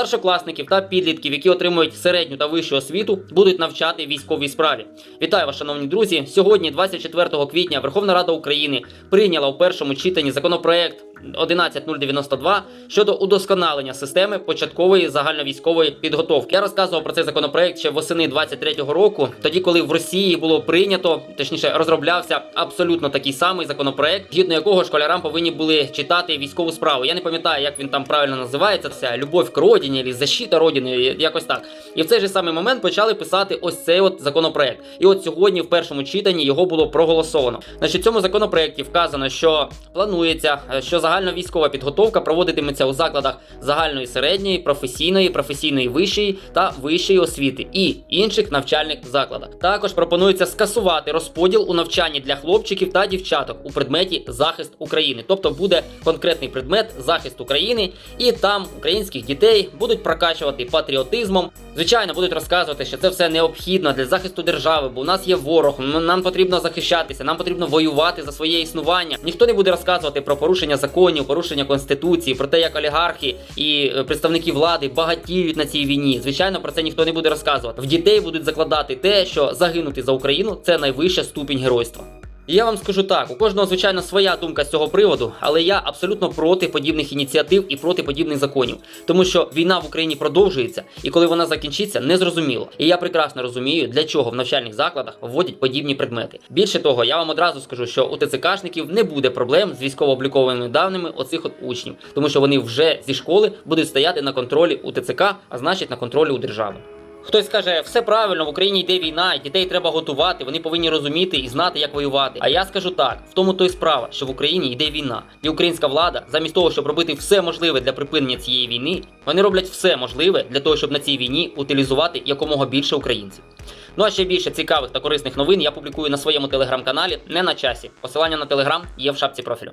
старшокласників та підлітків, які отримують середню та вищу освіту, будуть навчати військовій справі. Вітаю вас, шановні друзі! Сьогодні, 24 квітня, Верховна Рада України прийняла у першому читанні законопроект 11092 щодо удосконалення системи початкової загальновійськової підготовки. Я розказував про цей законопроект ще восени 23-го року, тоді коли в Росії було прийнято, точніше розроблявся абсолютно такий самий законопроект, згідно якого школярам повинні були читати військову справу. Я не пам'ятаю, як він там правильно називається. Це любов к родині, або защита родини, якось так. І в цей же самий момент почали писати ось цей от законопроект. І от сьогодні, в першому читанні, його було проголосовано. Значить, в цьому законопроекті вказано, що планується, е, що загальна військова підготовка проводитиметься у закладах загальної середньої, професійної, професійної вищої та вищої освіти і інших навчальних закладах. Також пропонується скасувати розподіл у навчанні для хлопчиків та дівчаток у предметі захист України. Тобто буде конкретний предмет захист України, і там українських дітей будуть прокачувати патріотизмом. Звичайно, будуть розказувати, що це все необхідно для захисту держави, бо у нас є ворог. Нам потрібно захищатися, нам потрібно воювати за своє існування. Ніхто не буде розказувати про порушення законів, порушення конституції, про те, як олігархи і е, представники влади багатіють на цій війні. Звичайно, про це ніхто не буде розказувати. В дітей будуть закладати те, що загинути за Україну це найвища ступінь геройства. Я вам скажу так: у кожного, звичайно, своя думка з цього приводу, але я абсолютно проти подібних ініціатив і проти подібних законів, тому що війна в Україні продовжується, і коли вона закінчиться, незрозуміло. І я прекрасно розумію, для чого в навчальних закладах вводять подібні предмети. Більше того, я вам одразу скажу, що у ТЦКшників не буде проблем з військово-обліковими даними оцих от учнів, тому що вони вже зі школи будуть стояти на контролі у ТЦК, а значить на контролі у держави. Хтось скаже, все правильно, в Україні йде війна, дітей треба готувати, вони повинні розуміти і знати, як воювати. А я скажу так: в тому то й справа, що в Україні йде війна, і українська влада, замість того, щоб робити все можливе для припинення цієї війни, вони роблять все можливе для того, щоб на цій війні утилізувати якомога більше українців. Ну а ще більше цікавих та корисних новин я публікую на своєму телеграм-каналі не на часі. Посилання на телеграм є в шапці профілю.